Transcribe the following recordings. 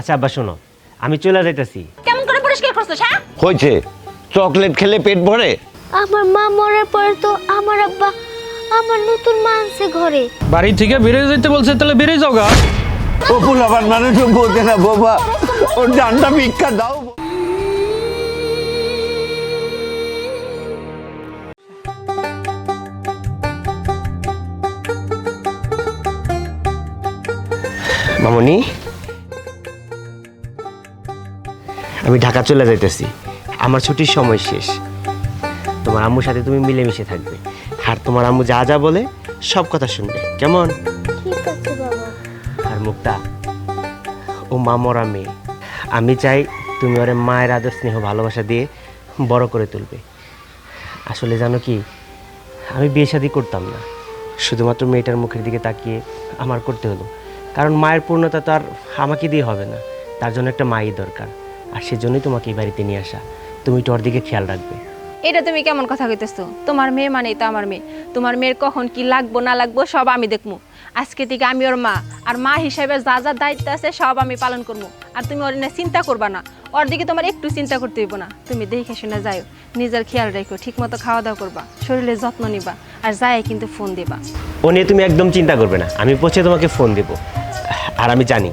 আচ্ছা আব্বা শোনো। আমি চলে যাইতেছি। কেমন করে পরিষ্কার করছিস হ্যাঁ? হয়েছে। চকলেট খেলে পেট ভরে? আমার মা মরার পরে তো আমার আব্বা আমার নতুন মা আনছে ঘরে। বাড়ি থেকে বেরিয়ে যেতে বলছে তাহলে বেরিয়ে যাও গা। ও ফুলাবার মানুষ বোঝে না বাবা। ওর ডান্ডা ভিক্ষা দাও। মামনি? আমি ঢাকা চলে যাইতেছি। আমার ছুটির সময় শেষ। তোমার আম্মুর সাথে তুমি মিলেমিশে থাকবে। আর তোমার আম্মু যা যা বলে সব কথা শুনবে। কেমন? ঠিক আছে বাবা। আর মুক্তা ও মা মরা মেয়ে। আমি চাই তুমি ওরে মায়ের আদর স্নেহ ভালোবাসা দিয়ে বড় করে তুলবে। আসলে জানো কি আমি বিয়ে শাদি করতাম না। শুধুমাত্র মেয়েটার মুখের দিকে তাকিয়ে আমার করতে হলো। কারণ মায়ের পূর্ণতা তো আর আমাকে দিয়ে হবে না। তার জন্য একটা মাই দরকার। আর সেজন্যই তোমাকে এই বাড়িতে নিয়ে আসা। তুমি তো ওর দিকে খেয়াল রাখবে। এটা তুমি কেমন কথা কইতেছো? তোমার মেয়ে মানেই তো আমার মেয়ে। তোমার মেয়ের কখন কি লাগবো না লাগবো সব আমি দেখব আজকে থেকে আমি ওর মা। আর মা হিসেবে যা যা দায়িত্ব আছে সব আমি পালন করব আর তুমি ওর নিয়ে চিন্তা করবা না। ওর দিকে তোমার একটু চিন্তা করতে হইব না। তুমি দেখে শুনে যাও নিজের খেয়াল রেখো। ঠিক মতো খাওয়া দাওয়া করবা। শরীরের যত্ন নিবা। আর যাই কিন্তু ফোন দিবা। ও নিয়ে তুমি একদম চিন্তা করবে না। আমি পৌঁছে তোমাকে ফোন দেব। আর আমি জানি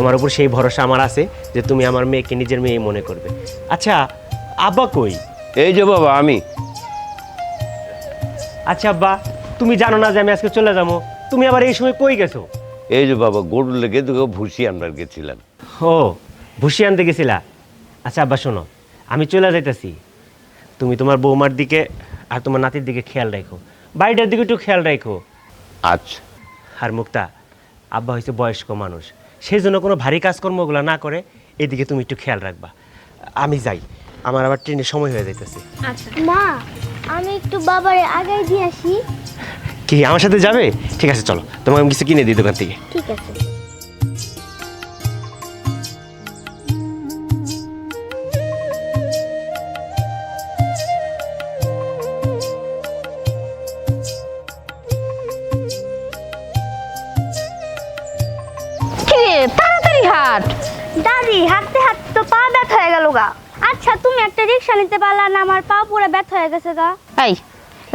তোমার উপর সেই ভরসা আমার আছে যে তুমি আমার মেয়েকে নিজের মেয়ে মনে করবে। আচ্ছা আব্বা কই? এই যে বাবা আমি। আচ্ছা আব্বা তুমি জানো না যে আমি আজকে চলে যাব। তুমি আবার এই সময় কই গেছো? এই যে বাবা গরুর লেগে তোকে ভুসি আনবার গেছিলাম। ও ভুসি আনতে গেছিলা? আচ্ছা আব্বা শোনো আমি চলে যাইতেছি। তুমি তোমার বৌমার দিকে আর তোমার নাতির দিকে খেয়াল রাখো বাড়িটার দিকে একটু খেয়াল রাখো আচ্ছা। আর মুক্তা আব্বা হয়েছে বয়স্ক মানুষ। সেই জন্য কোনো ভারী কাজকর্মগুলো না করে এদিকে তুমি একটু খেয়াল রাখবা। আমি যাই। আমার আবার ট্রেনের সময় হয়ে যাইতেছে। আচ্ছা। মা আমি একটু বাবারে আগাই দিয়ে আসি। কি আমার সাথে যাবে? ঠিক আছে চলো। তোমাকে আমি কিছু কিনে দিই দোকান থেকে। ঠিক আছে। হাট দাদি হাঁটতে হাঁটতে তো পা ব্যথা হয়ে গেল গা। আচ্ছা তুমি একটা রিক্সা নিতে পারলা না আমার পা পুরো ব্যথা হয়ে গেছে গা। এই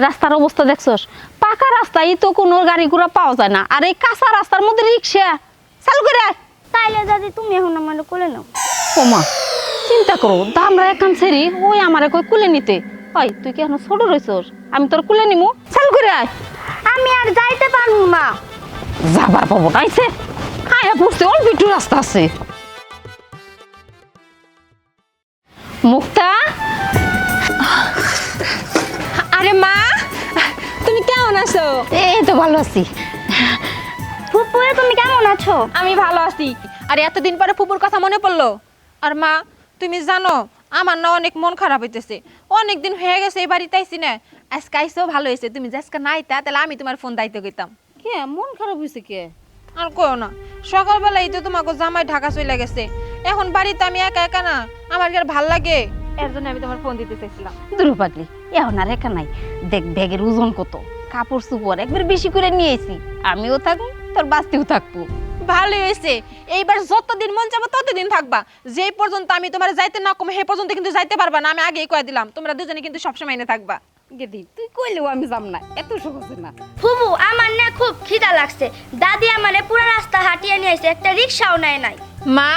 রাস্তার অবস্থা দেখছস? পাকা রাস্তায় তো কোনো গাড়ি ঘোড়া পাওয়া যায় না। আর এই কাঁচা রাস্তার মধ্যে রিক্সা চালু করে আয়। তাইলে দাদি তুমি এখন আমার কোলে নাও। ওমা চিন্তা করো দামরা একান ছেড়ি ওই আমারে কই কুলে নিতে। ওই তুই কি এখন ছোট রইছস? আমি তোর কুলে নিমু। চালু করে আয়। আমি আর যাইতে পারব না। যাবার পাবো না আয়া পড়ছে অল্প একটু রাস্তা আছে। মুক্তা? আরে মা তুমি কেমন আছো? এই তো ভালো আছি। ফুপুরে তুমি কেমন আছো? আমি ভালো আছি। আর এতদিন পরে ফুপুর কথা মনে পড়ল। আর মা তুমি জানো আমার না অনেক মন খারাপ হইতেছে। অনেক দিন হয়ে গেছে এই বাড়িতে আইসি না। আজকে আইসেও ভালো হয়েছে তুমি যে আজকে নাইতা তাহলে আমি তোমার ফোন দায়িত্ব কইতাম। কে মন খারাপ হয়েছে কে? আর কো না সকালবেলায় তো তোমাকে জামাই ঢাকা চলে গেছে। এখন বাড়িতে আমি একা একা না আমার কি আর ভালো লাগে? এর জন্য আমি তোমার ফোন দিতে চাইছিলাম। দূর পাগলি এখন আর একা নাই। দেখ ব্যাগের ওজন কত কাপড় চোপড় একবার বেশি করে নিয়েছি আমিও থাকব তোর বাস্তিও থাকব। ভালোই হয়েছে। এইবার যতদিন মন যাব ততদিন থাকবা। যেই পর্যন্ত আমি তোমার যাইতে না কমে সেই পর্যন্ত কিন্তু যাইতে পারবা না আমি আগেই কয়ে দিলাম তোমরা দুজনে কিন্তু সবসময় এনে থাকবা। গেদি তুই কইলেও আমি যাম না এত সহজ না ফুবু আমার না খুব খিদা লাগছে দাদি আমারে পুরো রাস্তা হাঁটিয়ে নিয়ে আসছে একটা রিক্সাও নেয় নাই মা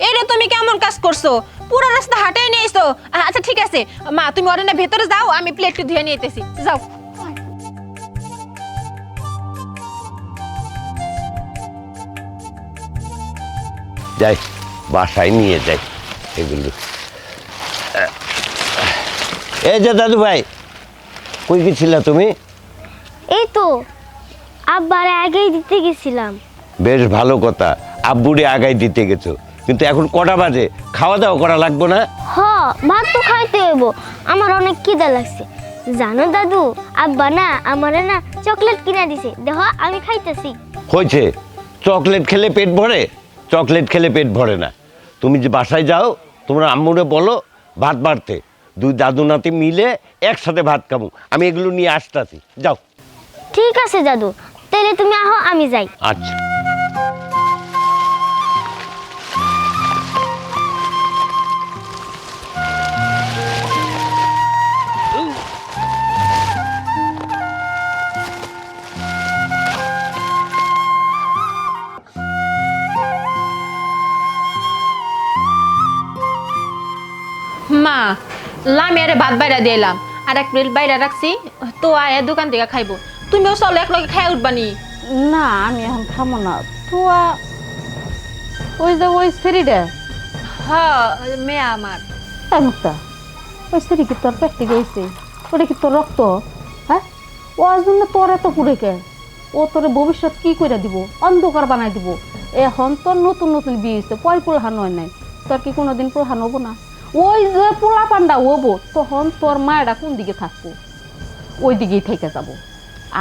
এটা তুমি কেমন কাজ করছ পুরো রাস্তা হাঁটে নিয়ে এসো আচ্ছা ঠিক আছে মা তুমি অরণ্যের ভেতরে যাও আমি প্লেটটি ধুয়ে নিয়ে যাও যাই বাসায় নিয়ে যাই এগুলো এই যে দাদু ভাই কই গেছিলা তুমি? এই তো আব্বার আগেই দিতে গেছিলাম। বেশ ভালো কথা আব্বুরে আগাই দিতে গেছো। কিন্তু এখন কটা বাজে? খাওয়া দাওয়া করা লাগবে না? হ ভাত তো খাইতে হইব আমার অনেক খিদা লাগছে। জানো দাদু আব্বা না আমারে না চকলেট কিনে দিছে। দেখ আমি খাইতেছি। হয়েছে। চকলেট খেলে পেট ভরে? চকলেট খেলে পেট ভরে না। তুমি যে বাসায় যাও তোমরা আম্মুরে বলো ভাত বাড়তে। দুই দাদু নাতি মিলে একসাথে ভাত খাব। আমি এগুলো নিয়ে আসতেছি। যাও। ঠিক আছে দাদু। তাহলে তুমি আহো আমি যাই। আচ্ছা। মারে ভাত বাইরা দিলাম আর এক প্লেট বাইরা রাখছি তো আয় দোকান থেকে খাইবো। তুমিও চলো এক লগে খাই উঠবানি না। আমি এখন খামো না। তুয়া ওই যে ওই সেরিটা হ মেয়ে আমার। মুক্তা ওই কি তোর পেট হয়েছে ওটা কি তোর রক্ত? হ্যাঁ? ওর জন্য তোর এত পুরে কে? ও তোর ভবিষ্যৎ কি করে দিব? অন্ধকার বানাই দিব। এখন তোর নতুন নতুন বিয়ে হয়েছে পয় পোলাহান হয় নাই। তোর কি কোনোদিন পোলাহান হব না? ওই যে পোলা পান্ডা হব, তখন তোর মায়েরা কোন দিকে থাকব? ওই দিকেই থেকে যাব।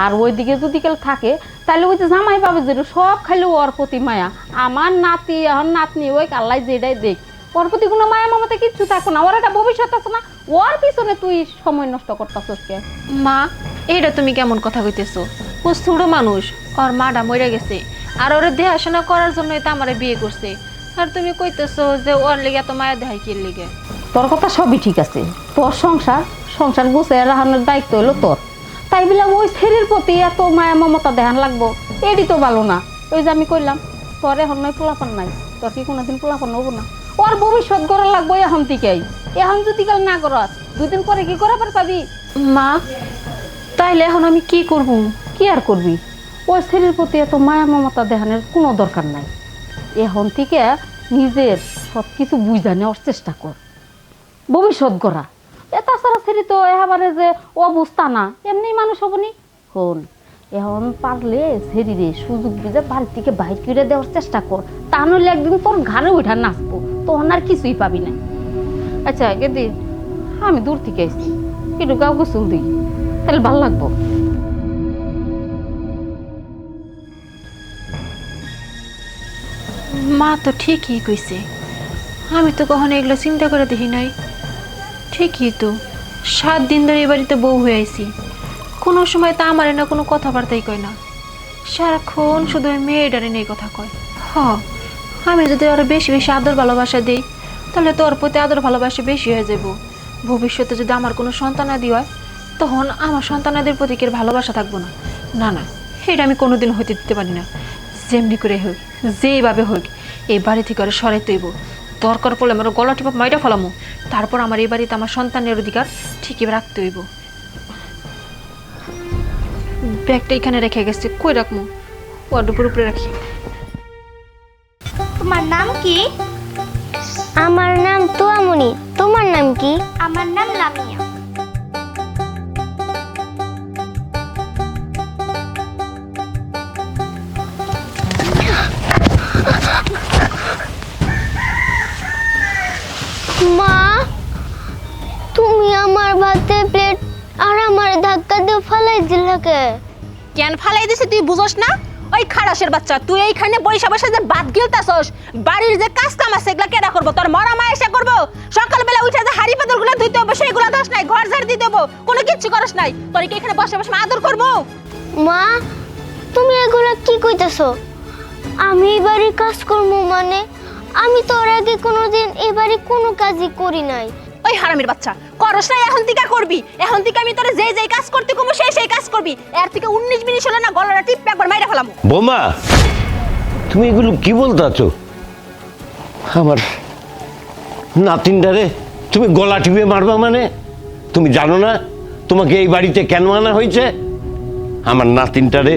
আর ওই দিকে যদি কেউ থাকে, তাহলে ওই যে জামাই পাবে যে সব খাইলে ওর প্রতি মায়া। আমার নাতি এখন নাতনি, ওই কাল্লাই যেটাই দেখ, ওর প্রতি কোনো মায়া মমতা কিচ্ছু থাকো না, ওর একটা ভবিষ্যৎ আছে না, ওর পিছনে তুই সময় নষ্ট করতেছস কে? মা এটা তুমি কেমন কথা কইতেছো? ও ছোট মানুষ, ওর মাটা মরে গেছে, আর ওর দেখাশোনা করার জন্যই তো আমারে বিয়ে করছে। আর তুমি কইতেছো যে ওর লেগে এত মায়া দেখাই কি লেগে? তোর কথা সবই ঠিক আছে। তোর সংসার সংসার গুছিয়ে রাখানোর দায়িত্ব হলো তোর। তাই বলে ওই ছেলের প্রতি এত মায়া মমতা দেখান লাগবো। এটি তো ভালো না। ওই যে আমি কইলাম তোর এখন নয় পোলাপান নাই। তোর কি কোনোদিন পোলাপান হব না? ওর ভবিষ্যৎ গড়া লাগবো এখন থেকেই। এখন যদি কাল না করস দুদিন পরে কি করা পার পাবি? মা তাইলে এখন আমি কি করব? কি আর করবি? ওই ছেলের প্রতি এত মায়া মমতা দেখানোর কোনো দরকার নাই। এখন থেকে নিজের সব কিছু বুঝা নেওয়ার চেষ্টা কর। ভবিষ্যৎ গড়া। এ তাছাড়া ছেলে তো এবারে যে অবস্থা না, এমনি মানুষ হবনি। হন, এখন পারলে ছেড়িরে সুযোগ বুঝে বাড়ি থেকে বাইর করে দেওয়ার চেষ্টা কর। তা নইলে একদিন তোর ঘাড়ে উঠা নাচবো, তখন আর কিছুই পাবি না। আচ্ছা গেদি আমি দূর থেকে আসছি একটু গাও গোসল দিই, তাহলে ভালো লাগবো। মা তো ঠিকই কইছে। আমি তো কখনো এগুলো চিন্তা করে দেখি নাই। ঠিকই তো, সাত দিন ধরে এ বাড়িতে বউ হয়ে আইছি। কোনো সময় তা আমারে না কোনো কথাবার্তাই কয় না। সারাক্ষণ শুধু ওই মেয়েটারে নিয়ে কথা কয়। হ, আমি যদি আরও বেশি বেশি আদর ভালোবাসা দিই, তাহলে তোর প্রতি আদর ভালোবাসা বেশি হয়ে যাব ভবিষ্যতে যদি আমার কোনো সন্তানাদি হয়, তখন আমার সন্তানাদের প্রতি ভালোবাসা থাকব না? না না, এটা আমি কোনোদিন হইতে দিতে পারি না। যেমনি করে হোক। যেভাবে হোক এই বাড়ি থেকে সরাই তৈব দরকার পড়লে আমার গলা টিপা মাইটা ফেলামো। তারপর আমার এই বাড়িতে আমার সন্তানের অধিকার ঠিকই রাখতে হইব। ব্যাগটা এখানে রেখে গেছে কই রাখব ওয়ার্ডুপের উপরে রাখি। তোমার নাম কি? আমার নাম তুয়ামণি তোমার নাম কি? আমার নাম লামিয়া। ফালাই দিলাকে কেন ফালাই দিছে তুই বুঝোস না? ওই খারাসের বাচ্চা তুই এইখানে বৈশা বসে যে বাদ গিলতাছস বাড়ির যে কাজ কাম আছে এগুলা কেডা করব? তোর মরা মা এসে করব? সকালবেলা উঠে যে হাড়ি পাতলগুলা ধুইতে হবে সেইগুলা দোষ নাই ঘর ঝাড় দিতে হবে কোনো কিচ্ছু করস নাই। তোর কি এখানে বসে বসে আদর করব? মা তুমি এগুলা কি কইতেছো? আমি এই বাড়ির কাজ করব মানে আমি তোর আগে কোনোদিন এই বাড়ি কোনো কাজই করি নাই। হারামির বাচ্চা। করস না, এখন থেকে করবি। এখন থেকে আমি তোরে যে যে কাজ করতে কমু, সেই সেই কাজ করবি। এর থেকে উনিশ মিনিট হলো না গলাটা টিপে একবার মাইরা ফেলামু। বোমা, তুমি এগুলো কি বলতে আছো? আমার নাতিনটারে তুমি গলা টিপে মারবা মানে? তুমি জানো না তোমাকে এই বাড়িতে কেন আনা হয়েছে? আমার নাতিনটারে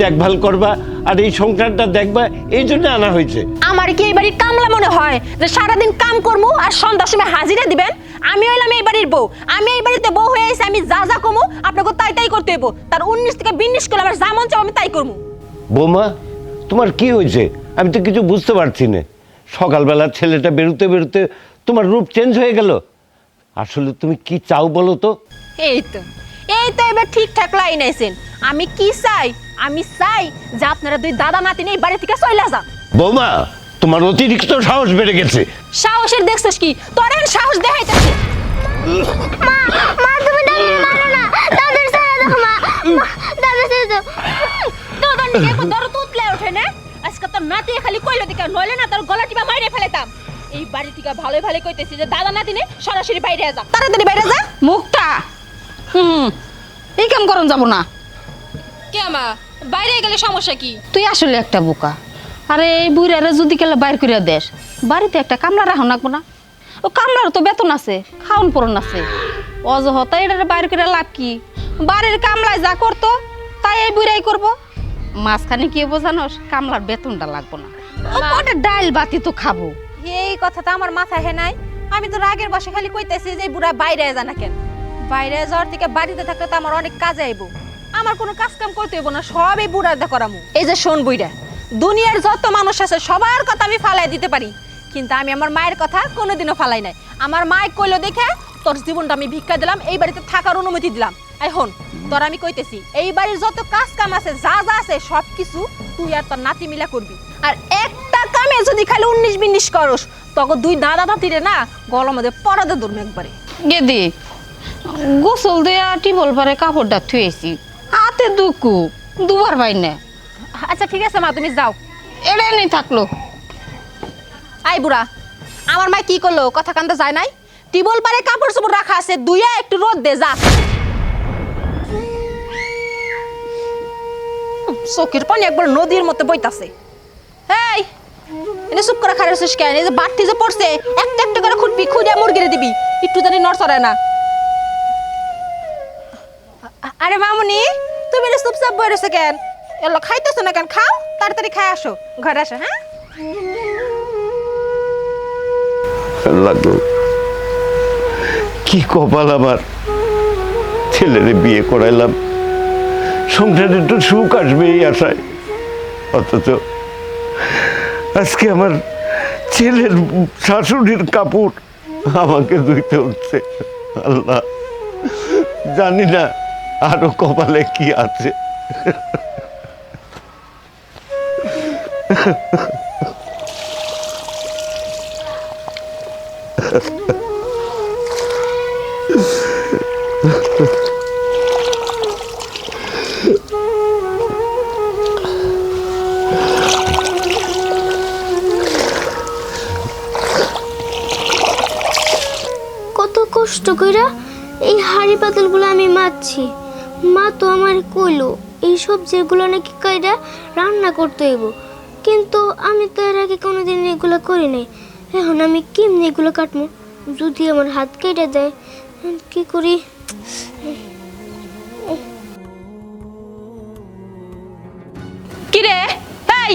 দেখভাল করবা আর এই সংসারটা দেখবা এই জন্য আনা হয়েছে। আমার কি এই বাড়ির কামলা মনে হয়? যে সারাদিন কাম করব আর সন্ধ্যার সময় হাজিরা দিবেন? আমি হইলাম এই বাড়ির বউ। আমি এই বাড়িতে বউ হয়ে এসে আমি যা যা কমু আপনাকে তাই তাই করতে হইব। তার উনিশ থেকে বিন্নিশ করলে আমার যা মন চাও আমি তাই করব বৌমা তোমার কি হয়েছে? আমি তো কিছু বুঝতে পারছি না। সকালবেলা ছেলেটা বেরোতে বেরোতে তোমার রূপ চেঞ্জ হয়ে গেল। আসলে তুমি কি চাও বলো তো? এই তো এই তো এবার ঠিকঠাক লাইন আইছেন। আমি কি চাই? আমি চাই যে আপনারা দুই দাদা নাতিন এই বাড়ি থেকে চলে যান। বৌমা তোমার অতিরিক্ত সাহস বেড়ে গেছে। সাহসের দেখছিস কি? তোর সাহস দেখাইতেছি। মা মা তুমি দাদুর মারো না। দাদুর ছেড়ে দাও মা। দাদুর ছেড়ে দাও। তোদের নিকে একবার দরদ উতলে ওঠে না? আজকে তোর নাতি খালি কইলো দিকে নইলে না তোর গলা টিপা মাইরে ফেলেতাম এই বাড়ি থেকে ভালোই ভালো কইতেছি যে দাদা নাতিনে সরাসরি বাইরে যা। তাড়াতাড়ি বাইরে যা। মুক্তা হুম এই কাম করন যাব না। কে মা বাইরে গেলে সমস্যা কি? তুই আসলে একটা বোকা। আরে এই বুড়ারে যদি কেলে বাইর করে দেশ বাড়িতে একটা কামলা রাখো নাকবো না। ও কামলার তো বেতন আছে খাওন পরন আছে। অজহতা এটার বাইরে করে লাভ কি? বাড়ির কামলায় যা করতো তাই এই বুড়াই করব। মাঝখানে কি বোঝানোস কামলার বেতনটা লাগবো না। ওটা ডাল বাতি তো খাব। এই কথাটা আমার মাথায় হে নাই। আমি তো রাগের বসে খালি কইতেছি যে বুড়া বাইরে জানা কেন। বাইরে যাওয়ার থেকে বাড়িতে থাকলে তো আমার অনেক কাজে আইবো। আমার কোনো কাজ কাম করতে হইব না সব এই বুড়ার দা করামু। এই যে শোন বুইরা দুনিয়ার যত মানুষ আছে, সবার কথা আমি ফালাই দিতে পারি। কিন্তু আমি আমার মায়ের কথা কোনোদিনও ফালাই নাই। আমার মায় কইলো, দেখে, তোর জীবনটা আমি ভিক্ষা দিলাম, এই বাড়িতে থাকার অনুমতি দিলাম। এখন তোর আমি কইতেছি, এই বাড়ির যত কাজ কাম আছে, যা যা আছে সব কিছু তুই আর তোর নাতি মিলা করবি। আর একটা কামে যদি খালি উনিশ বিনিশ করস তখন দুই দাদা দাঁতিরে না, গলার মধ্যে পরাদে ধরবে একবারে। গেদি, গোসল দেয়া টিবল পারে কাপড়টা থুয়েছি হাতে দুকু দুবার পাই না আচ্ছা ঠিক আছে মা তুমি যাও। এটা নেই থাকল। আই বুড়া আমার মা কি করল? কথা কান্দা যায় নাই? টিবল পারে কাপড় চোপড় রাখা আছে দুইয়া একটু রোদ দে যা। চোখের পানি একবার নদীর মতো বইতাছে। এই এনে চুপ করে খারে আছিস কেন? এই যে বাড়তি যে পড়ছে একটা একটা করে খুঁটবি খুঁজে মুরগিরে দিবি। একটু জানি নড়ছড়ায় না। আরে মামুনি তুমি এটা চুপচাপ বই রয়েছে কেন? এলো খাইতেছো না কেন? খাও, তাড়াতাড়ি খাই আসো, ঘরে আসো হ্যাঁ? লাগল। কি কপাল আমার? ছেলেরে বিয়ে করাইলাম সংসারে একটু সুখ আসবে এই আশায়। অথচ আজকে আমার ছেলের শাশুড়ির কাপড় আমাকে ধুইতে হচ্ছে। আল্লাহ, জানি না আরও কপালে কি আছে? কত কষ্ট করে এই হাড়ি পাতলগুলো আমি মারছি মা তো আমার কইলো এই সবজিগুলো নাকি কইরা রান্না করতে হইব। কিন্তু আমি তো এর আগে কোনোদিন এগুলো করি নাই। এখন আমি কেমনি এগুলো কাটবো যদি আমার হাত কেটে দেয়, কি করি? কিরে? এই,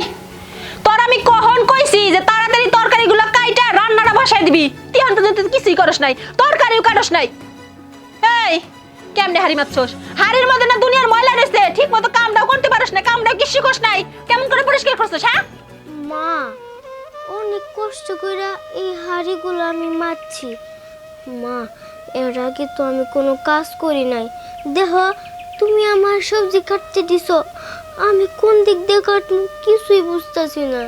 তোর আমি কখন কইছি যে তাড়াতাড়ি তরকারিগুলো কাইটা রান্নাটা বসাই দিবি? তুই পর্যন্ত কিছুই করস নাই, তরকারিও কাটস নাই। কেমনে হাড়ি মারছস হাড়ির মধ্যে না দুনিয়ার ময়লা রয়েছে। ঠিক মতো কামটাও করতে পারস না, কামটাও কি শিখস নাই। কেমন করে পরিষ্কার করছস হ্যাঁ? মা, অনেক কষ্ট করে এই হাড়িগুলো আমি মারছি মা, এর আগে তো আমি কোনো কাজ করি নাই। দেখ, তুমি আমার সবজি কাটতে দিছো। আমি কোন দিক দিয়ে কাটবো কিছুই বুঝতেছি না।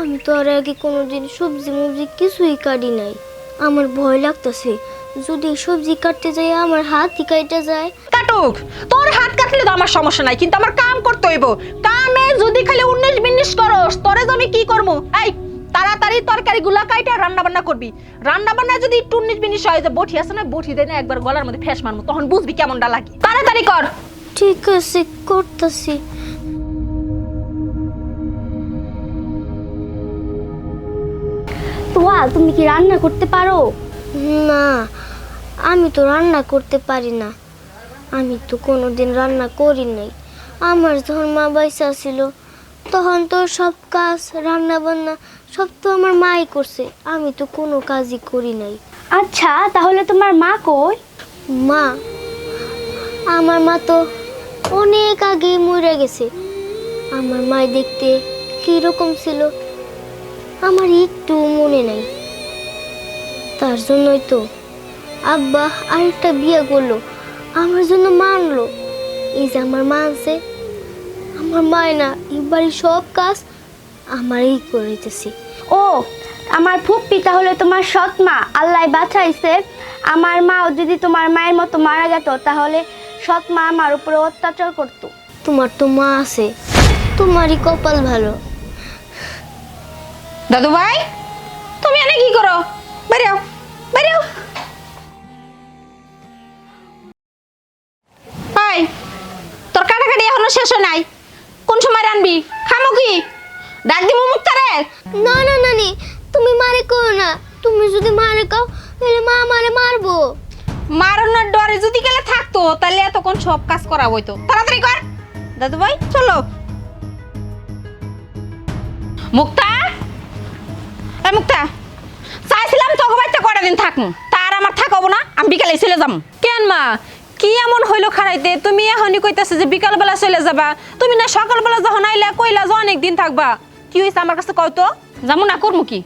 আমি তো আর আগে কোনোদিন সবজি মুবজি কিছুই কাটি নাই। আমার ভয় লাগতেছে। যদি সবজি কাটতে যাই আমার হাতই কাইটা যায়? কাটুক। তোর হাত কাটলে তো আমার সমস্যা নাই কিন্তু আমার কাম করতে হইব। কামে যদি খালি উনিশ বিন্নিশ করস তোরে তো আমি কি করব এই তাড়াতাড়ি তরকারি গুলা কাইটা রান্না বান্না করবি। রান্না বান্না যদি একটু উনিশ বিন্নিশ হয় যে বটি আছে না বটি দেয় না একবার গলার মধ্যে ফেস মারমু তখন বুঝবি কেমনটা লাগে। তাড়াতাড়ি কর। ঠিক আছে করতেছি। তোয়া তুমি কি রান্না করতে পারো? না আমি তো রান্না করতে পারি না। আমি তো কোনোদিন রান্না করি নাই। আমার যখন মা বাইসা ছিল তখন তো সব কাজ রান্না বান্না সব তো আমার মাই করছে। আমি তো কোনো কাজই করি নাই। আচ্ছা তাহলে তোমার মা কই? মা? আমার মা তো অনেক আগে মরে গেছে। আমার মা দেখতে কীরকম ছিল আমার একটু মনে নাই। তার জন্যই তো। আব্বা আরেকটা বিয়ে করল আমার জন্য মানলো। এই যে আমার মা আছে আমার মায় না এই বাড়ির সব কাজ আমারই করিতেছি। ও আমার ফুপ্পি তাহলে তোমার সৎ মা আল্লাহ বাঁচাইছে। আমার মাও যদি তোমার মায়ের মতো মারা যেত তাহলে সৎ মা আমার উপরে অত্যাচার করতো। তোমার তো মা আছে তোমারই কপাল ভালো। দাদু ভাই তুমি এনে কি করো? বেরিয়াও বেরিয়াও ভাই তোর কাটাকাটি এখনও শেষ হয় নাই। কোন সময় রানবি? খামো কি? ডাক দিমু মুক্তারে? না না নানি তুমি মারে কো না। তুমি যদি মারে কাও তাহলে মা মারে মারবো। মারানোর ডরে যদি গেলে থাকতো তাহলে এতক্ষণ সব কাজ করা হইতো। তাড়াতাড়ি কর। দাদু ভাই চলো। মুক্তা? এ মুক্তা কটা দিন থাকমু? তার আমার থাকব না আমি বিকালে চলে যাম। কেন মা? কি এমন হইল খারাইতে? তুমি এখনই কইতাছে যে বিকালবেলা চলে যাবা। তুমি না সকালবেলা যখন আইলা কইলা যে অনেক দিন থাকবা। কি হইছে আমার কাছে কয় তো? যাব না করমু কি?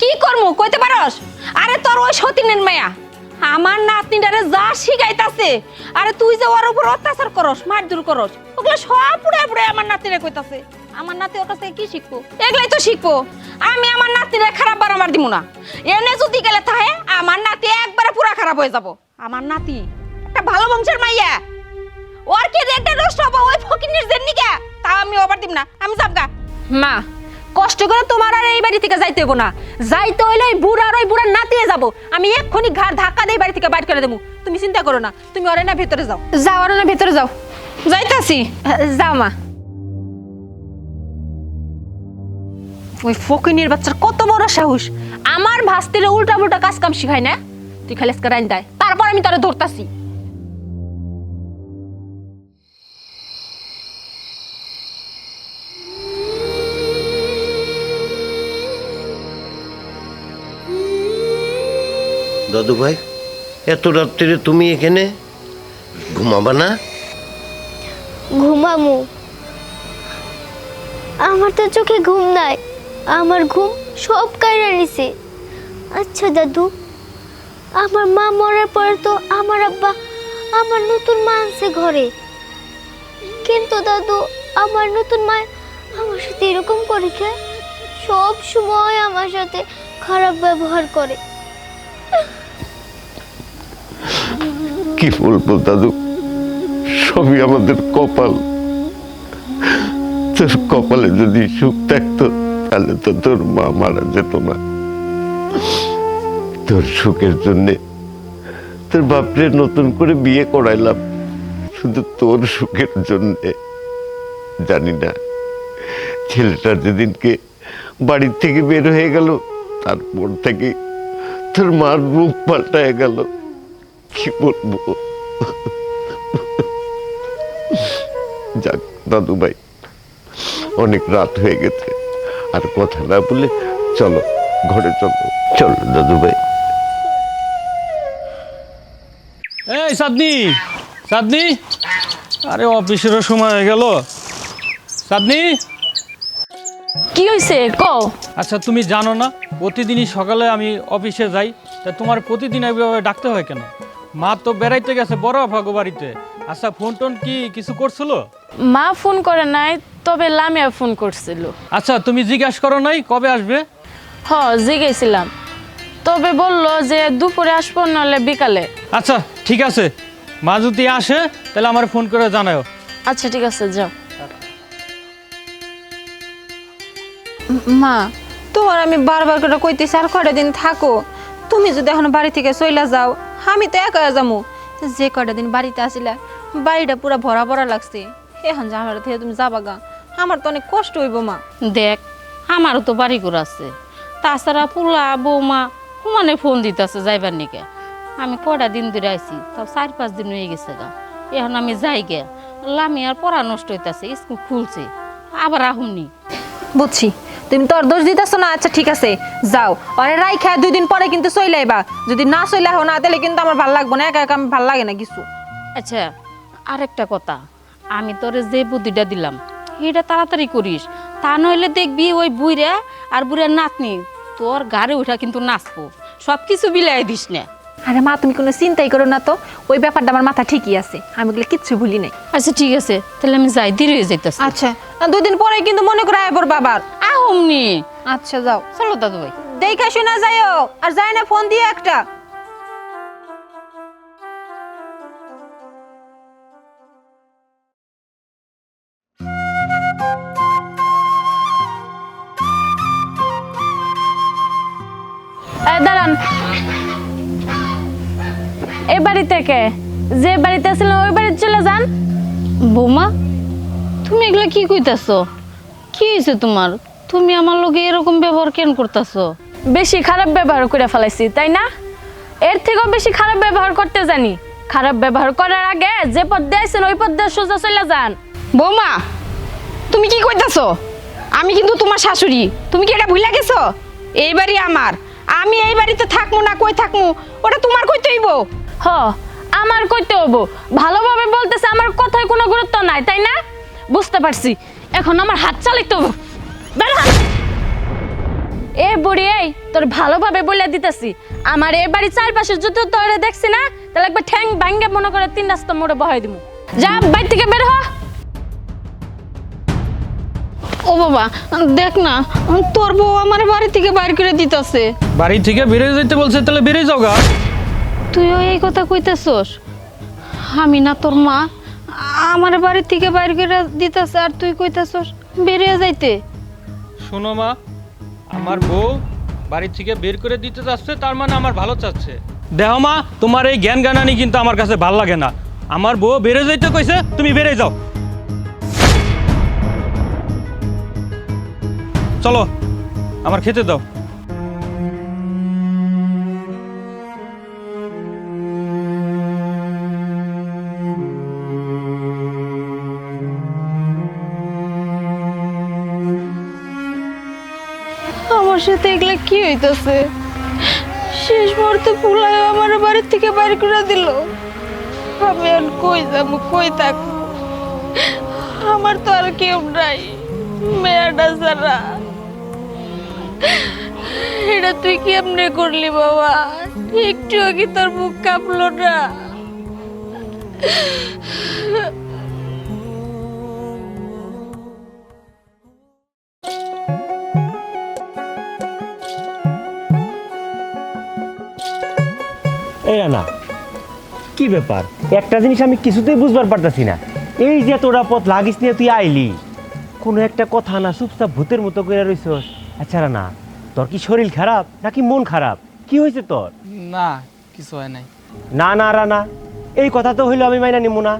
কি করমু? কইতে পারস? আরে তোর ওই সতীনের মায়া। আমার নাতনিটারে যা শিখাইতাছে। আরে তুই যে ওর উপর অত্যাচার করস মারধর করস ওগুলো সব পুড়ে পুড়ে আমার নাতিরে কইতাছে। আমার নাতি ওর কাছে কি শিখব? এগুলাই তো শিখব। আমি আমার নাতিরে খারাপ বার আমার দিব না। এনে যদি গেলে তাহে আমার নাতি একবারে পুরা খারাপ হয়ে যাব। আমার নাতি একটা ভালো বংশের মাইয়া। ওর কি রেটটা নষ্ট হবে? ওই ফকিনের জেন্নিকা তা আমি ওবার দিব না। আমি যাবগা মা কষ্ট করে তোমার আর এই বাড়ি থেকে যাইতে হইব না। যাইতে হইলে ওই বুড়া আর ওই বুড়ার নাতিয়ে যাব। আমি এক্ষুনি ঘাড় ধাক্কা দিয়ে বাড়ি থেকে বাইর করে দেবো। তুমি চিন্তা করো না। তুমি ওরে না ভেতরে যাও। যাও ওরে না ভেতরে যাও। যাইতাছি। যাও মা। ওই ফকিনের বাচ্চার কত বড় সাহস? আমার ভাস্তিরে উল্টা উল্টা কাজ কাম শিখায় না? তুই খালি আজকে রাইন দেয় তারপর আমি তোরে ধরতাছি। দাদু ভাই এত রাত্রিরে তুমি এখানে? ঘুমাবা না? ঘুমামু। আমার তো চোখে ঘুম নাই। আমার ঘুম সব কাইরা নিছে। আচ্ছা দাদু, আমার মা মরার পরে তো আমার আব্বা আমার নতুন মা আনছে ঘরে। কিন্তু দাদু, আমার নতুন মা আমার সাথে এরকম করে কে? সব সময় আমার সাথে খারাপ ব্যবহার করে। কি বলব, দাদু? সবই আমাদের কপাল। তোর কপালে যদি সুখ থাকতো তাহলে তো তোর মা মারা যেত না। তোর সুখের জন্যে তোর বাপরে নতুন করে বিয়ে করাইলাম। শুধু তোর সুখের জন্যে। জানি না, ছেলেটা যেদিনকে বাড়ির থেকে বের হয়ে গেল, তারপর থেকে তোর মার রূপ পাল্টায় গেল। কি বলব? যাক দাদু ভাই অনেক রাত হয়ে গেছে। আর কথা না বলে চলো ঘরে চলো। চলো দাদু ভাই এই সাদনি সাদনি আরে অফিসেরও সময় হয়ে গেল। সাদনি কি হইছে? কও। আচ্ছা তুমি জানো না প্রতিদিনই সকালে আমি অফিসে যাই তা তোমার প্রতিদিন এইভাবে ডাকতে হয় কেন? মা তো বেড়াইতে গেছে বড় ভাগো বাড়িতে। আচ্ছা ফোন টোন কি কিছু করছিল? মা ফোন করে নাই তবে লামিয়া ফোন করছিল। আচ্ছা তুমি জিজ্ঞাসা করো নাই কবে আসবে? হ জিগেছিলাম তবে বলল যে দুপুরে আসব নাহলে বিকালে। আচ্ছা ঠিক আছে। মা যদি আসে তাহলে আমার ফোন করে জানাও আচ্ছা ঠিক আছে যাও। মা তোমার আমি বারবার করে কইতেছি আর কয়টা দিন থাকো। তুমি যদি এখন বাড়ি থেকে চইলা যাও আমি তো একা যামু। যে কয়টা দিন বাড়িতে আসিলা বাড়িটা পুরা ভরা ভরা লাগছে। এখন যে আমার থেকে তুমি যাবা গা। আমার তো অনেক কষ্ট হইব মা। দেখ আমারও তো বাড়ি ঘর আছে। তাছাড়া পোলা বৌমা সমানে ফোন দিতেছে যাইবার নিকে। আমি কটা দিন ধরে আইছি তাও চার পাঁচ দিন হয়ে গেছে গা। এখন আমি যাই গে। লামি আর পড়া নষ্ট হইতাছে স্কুল খুলছে। আবার আহুমনি। বুঝছি। তুমি তোর দোষ দিতেছ না? আচ্ছা ঠিক আছে। যাও। আরে রাই খায় দুই দিন পরে কিন্তু চইলে আইবা। যদি না চইলে হো না তাহলে কিন্তু আমার ভালো লাগবে না। একা একা আমি ভালো লাগে না কিছু। আচ্ছা আরেকটা কথা। আমি তোরে যে বুদ্ধিটা দিলাম এটা তাড়াতাড়ি করিস। তা নইলে দেখবি ওই বুইরা আর বুড়ার নাতনি তোর গাড়ি উঠা কিন্তু নাচবো। সব কিছু বিলাই দিস না। আরে মা তুমি কোনো চিন্তাই করো না তো। ওই ব্যাপারটা আমার মাথা ঠিকই আছে। আমি ওগুলো কিচ্ছু ভুলি নাই। আচ্ছা ঠিক আছে। তাহলে আমি যাই দেরি হয়ে যাইতেছি। আচ্ছা দুই দিন পরে কিন্তু মনে করে আয় পড়বা আবার আহমনি। আচ্ছা যাও। চলো দাদু ভাই দেখে শোনা যাইও। আর যাই না ফোন দিয়ে একটা। থেকে যে বাড়িতে আছিলেন ওই বাড়িতে চলে যান। বৌমা তুমি এগুলো কি কইতাছো? কি হয়েছে তোমার? তুমি আমার লোকে এরকম ব্যবহার কেন করতেছো? বেশি খারাপ ব্যবহার করে ফেলাইছি তাই না? এর থেকেও বেশি খারাপ ব্যবহার করতে জানি। খারাপ ব্যবহার করার আগে যে পথ দিয়েছেন ওই পথ দিয়ে সোজা চলে যান। বৌমা তুমি কি কইতাছো? আমি কিন্তু তোমার শাশুড়ি। তুমি কি এটা ভুলে গেছো? এই বাড়ি আমার। আমি এই বাড়িতে থাকব না কই থাকব ওটা তোমার কইতে হইব হ আমার কইতে হব। ভালোভাবে বলতেছে আমার কথায় কোনো গুরুত্ব নাই তাই না? বুঝতে পারছি। এখন আমার হাত চালাইতে হব। এ বুড়ি এই তোর ভালোভাবে বলে দিতেছি। আমার এ বাড়ি চারপাশে যদি তোরে দেখছি না তাহলে একবার ঠ্যাং ভাঙ্গে মনে করে তিন রাস্তা মোড়ে বহাই দিমু। যা বাইর থেকে বের হ। ও বাবা দেখ না তোর বউ আমার বাড়ি থেকে বাইর করে দিতেছে। বাড়ি থেকে বেরিয়ে যেতে বলছে তাহলে বেরিয়ে যাও গা। তুইও এই কথা কইতেছস? আমি না তোর মা, আমার বাড়ি থেকে বাইর করে দিতেছে, আর তুই কইতেছস বেরিয়ে যাইতে। শোনো মা, আমার বউ বাড়ি থেকে বের করে দিতে চাচ্ছে তার মানে আমার ভালো চাচ্ছে। দেহ মা, তোমার এই জ্ঞান জ্ঞানানি কিন্তু আমার কাছে ভালো লাগে না। আমার বউ বেড়ে যাইতে কইছে, তুমি বেড়ে যাও। চলো, আমার খেতে দাও। সাথে এগুলা কি হইতাছে? শেষ মুহূর্তে পুলাই আমার বাড়ি থেকে বাইর করে দিল। আমি আর কই যাব, কই থাকব? আমার তো আর কেউ নাই, মেয়াটা সারা এটা তুই কেমনে করলি বাবা? একটু কি তোর মুখ কাঁপলো না? কি ব্যাপার? একটা জিনিস আমি কিছুতেই বুঝবার পারতাছি না। এই যে তোরা পথ লাগিস নিয়ে তুই আইলি। কোনো একটা কথা না চুপচাপ ভূতের মতো করে রইছস। আচ্ছা না তোর কি শরীর খারাপ নাকি মন খারাপ? কি হয়েছে তোর? না কিছু হয় নাই। না না রানা এই কথা তো হইল আমি মাইনা নিব না।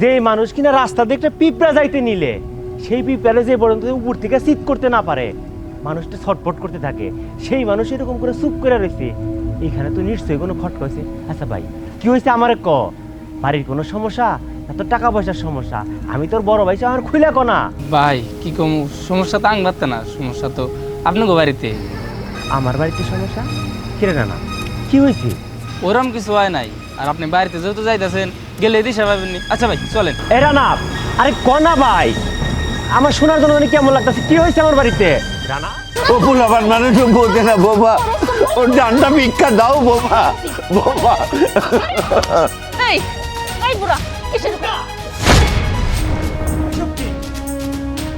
যে মানুষ কিনা রাস্তা দিয়ে একটা পিঁপড়া যাইতে নিলে সেই পিঁপড়া যে পর্যন্ত উপর থেকে সিট করতে না পারে মানুষটা ছটপট করতে থাকে। সেই মানুষ এরকম করে চুপ করে রয়েছে এখানে তো নিশ্চয়ই কোনো খটকা হয়েছে আচ্ছা ভাই কি হয়েছে আমার ক? বাড়ির কোনো সমস্যা? না তোর টাকা পয়সার সমস্যা। আমি তোর বড় ভাই আমার খুলে কনা ভাই কি কম? সমস্যা তো আং বাড়তে না সমস্যা তো আপনাকে বাড়িতে। আমার বাড়িতে সমস্যা? কিরে না না কি হয়েছে? ওরম কিছু হয় নাই। আর আপনি বাড়িতে যেহেতু যাইতেছেন গেলে দিশা পাবেননি। আচ্ছা ভাই চলেন। এরা না আরে কনা ভাই আমার শোনার জন্য মানে কেমন লাগতেছে। কি হয়েছে আমার বাড়িতে? রানা? ও ফুলাবার মানুষ বোঝে না বোবা। ওর ভিক্ষা দাও বোবা। বোবা। এই এই বুড়া কিসের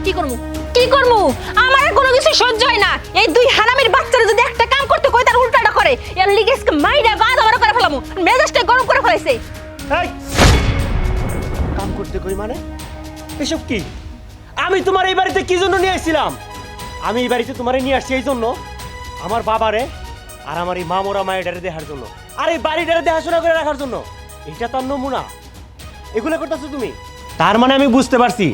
কি করমু কি করমু আমার কোনো কিছু সহ্য হয় না। এই দুই হারামির বাচ্চারা যদি একটা কাম করতে কই তার উল্টাটা করে। এর লিগে করে ফেলামু। মেজাজটা গরম করে ফেলাইছে। এই! কাম করতে কই মানে? এসব কি? আমি তোমার এই বাড়িতে কি জন্য নিয়ে আসছিলাম? আমি এই বাড়িতে তোমারে নিয়ে আসছি এই জন্য আমার বাবারে আর আমার এই মামোরা মায়েরারে দেখার জন্য। আর এই বাড়িটারে দেখাশোনা করে রাখার জন্য। এটা তার নমুনা। এগুলো করতেছো তুমি? তার মানে আমি বুঝতে পারছি।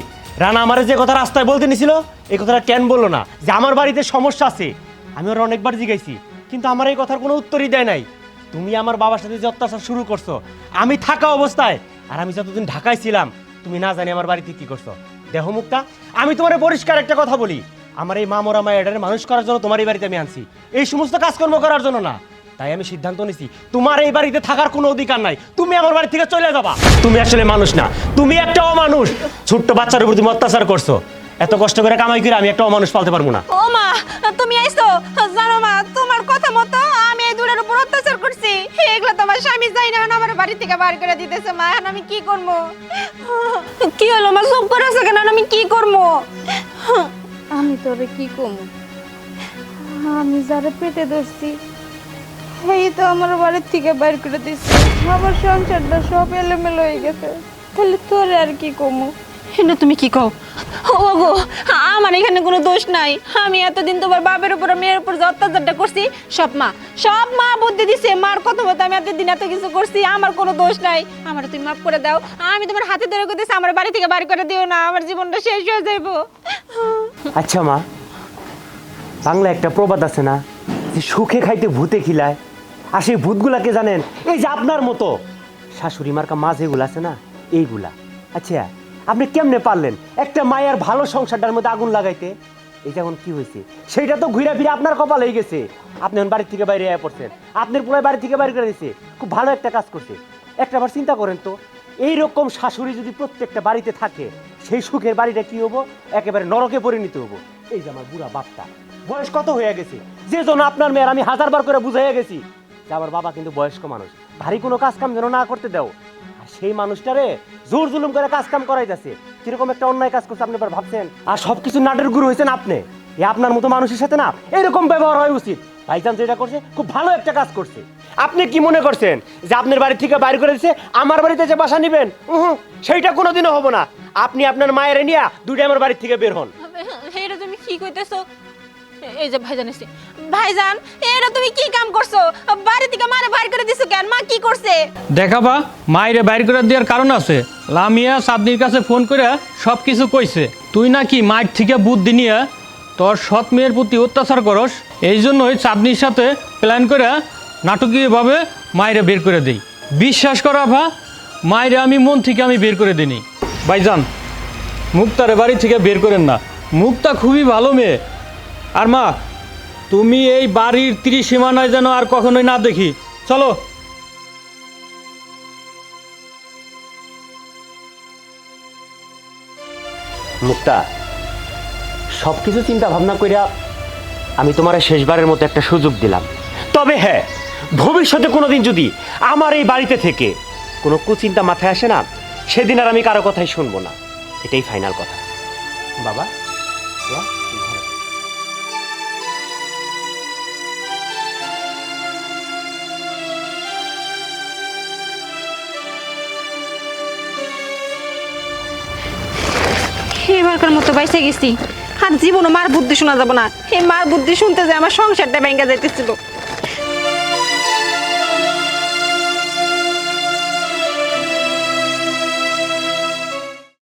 রানা আমারে যে কথা রাস্তায় বলতে নিছিল, এই কথাটা কেন বলল না? যে আমার বাড়িতে সমস্যা আছে। আমি ওর অনেকবার জিজ্ঞাসি কিন্তু আমার এই কথার কোনো উত্তরই দেয় নাই। তুমি আমার বাবার সাথে যে অত্যাচার শুরু করছ, আমি থাকা অবস্থায়, আর আমি যতদিন ঢাকায় ছিলাম, তুমি না জানি আমার বাড়িতে কি করছ। দেহ মুক্তা, আমি তোমার পরিষ্কার একটা কথা বলি। আমার এই মা মরা মায়ের মানুষ করার জন্য তোমার এই বাড়িতে আমি আনছি। এই সমস্ত কাজকর্ম করার জন্য না। তাই আমি সিদ্ধান্ত নিছি, তোমার এই বাড়িতে থাকার কোনো অধিকার নাই। তুমি আমার বাড়ি থেকে চলে যাবা। তুমি আসলে মানুষ না, তুমি একটা অমানুষ। ছোট্ট বাচ্চার উপর তুমি অত্যাচার করছ। এত কষ্ট করে কামাই করে আমি একটা অমানুষ পালতে পারব না। ও মা তুমি আইছো জানো মা, তোমার কথা মতো এগুলো তোমার স্বামী যাই না আমার বাড়ি থেকে বার করে দিতেছে মা এখন আমি কি করব? কি হলো মা কেন? আমি কি করব? আমি তোরে কি আমি যারা পেটে ধরছি এই তো আমার বাড়ির থেকে বাইর করে দিচ্ছে আমার সংসারটা সব এলোমেলো হয়ে গেছে। তাহলে তোরে আর কি কমু এটা তুমি কি কও? ও গো আমার এখানে কোনো দোষ নাই। আমি এতদিন তোমার বাপের উপর মেয়ের উপর যে অত্যাচারটা করছি সব মা সব মা বুদ্ধি দিছে মার কথা মতো আমি এতদিন এত কিছু করছি, আমার কোনো দোষ নাই। আমার তুমি মাফ করে দাও। আমি তোমার হাতে ধরে কইতেছি, আমার বাড়ি থেকে বাড়ি করে দিও না, আমার জীবনটা শেষ হয়ে যাইবো। আচ্ছা মা বাংলা একটা প্রবাদ আছে না, যে সুখে খাইতে ভূতে খিলায়। আর সেই ভূতগুলাকে জানেন? এই যে আপনার মতো। শাশুড়ি মার্কা মা যেগুলো আছে না? এইগুলা। আচ্ছা আপনি কেমনে পারলেন? একটা মায়ের ভালো সংসারটার মধ্যে আগুন লাগাইতে। এই যেমন কি হয়েছে? সেইটা তো ঘুরে ফিরে আপনার কপালেই গেছে। আপনি এখন বাড়ির থেকে বাইরে আয়া পড়ছেন। আপনার পুরাই বাড়ি থেকে বাইরে করে দিয়েছে খুব ভালো একটা কাজ করছে। একটা বার চিন্তা করেন তো এই রকম শাশুড়ি যদি প্রত্যেকটা বাড়িতে থাকে, সেই সুখের বাড়িটা কি হব? একেবারে নরকে পরিণত হব। এই যে আমার বুড়া বাপটা। বয়স কত হয়ে গেছে? যে জন্য আপনার মেয়ের আমি হাজারবার করে বুঝাইয়া গেছি, যে আমার বাবা কিন্তু বয়স্ক মানুষ। ভারী কোনো কাজ কাম যেন না করতে দাও। আর সেই মানুষটারে জোর জুলুম করে কাজ কাম করাইতেছে। কীরকম একটা অন্যায় কাজ করছে আপনি এবার ভাবছেন? আর সবকিছু নাটের গুরু হয়েছেন আপনি। এ আপনার মতো মানুষের সাথে না এরকম ব্যবহার হয় উচিত। ভাইজান যেটা করছে, খুব ভালো একটা কাজ করছে। আপনি কি মনে করছেন যে আপনার বাড়ি থেকে বাইর করে দিচ্ছে আমার বাড়িতে যে বাসা নিবেন সেইটা কোনোদিনও হব না। আপনি আপনার মায়ের নিয়ে দুইটা আমার বাড়ি থেকে বের হন। এটা তুমি কি কইতেছো? এই যে ভাইজান এসে। ভাইজান তুমি কি কাম করছ? বাড়ি থেকে মারে বাইর করে দিছো কেন? মা কি করছে? দেখাবা মায়েরে বাইর করে দেওয়ার কারণ আছে। লামিয়া সাদনির কাছে ফোন করে সব কিছু কইছে। তুই নাকি মায়ের থেকে বুদ্ধি নিয়ে তোর সৎ মেয়ের প্রতি অত্যাচার করস? এই জন্যই চাঁদনির সাথে প্ল্যান করে নাটকীয়ভাবে মায়েরে বের করে দেই। বিশ্বাস করা ভা মায়েরে আমি মন থেকে আমি বের করে দিনি ভাইজান, মুক্তারে বাড়ি থেকে বের করেন না। মুক্তা খুবই ভালো মেয়ে। আর মা, তুমি এই বাড়ির ত্রিসীমানায় যেন আর কখনোই না দেখি। চলো। মুক্তা সব কিছু চিন্তা ভাবনা কইরা আমি তোমার শেষবারের মতো একটা সুযোগ দিলাম। তবে হ্যাঁ ভবিষ্যতে কোনোদিন যদি আমার এই বাড়িতে থেকে কোনো কুচিন্তা মাথায় আসে না, সেদিন আর আমি কারও কথাই শুনব না। এটাই ফাইনাল কথা। বাবা? এবারকার মতো বাইসে গেছি। আর জীবনও মার বুদ্ধি শোনা যাব না। এই মার বুদ্ধি শুনতে যে আমার সংসারটা ভেঙে যাইতেছিল।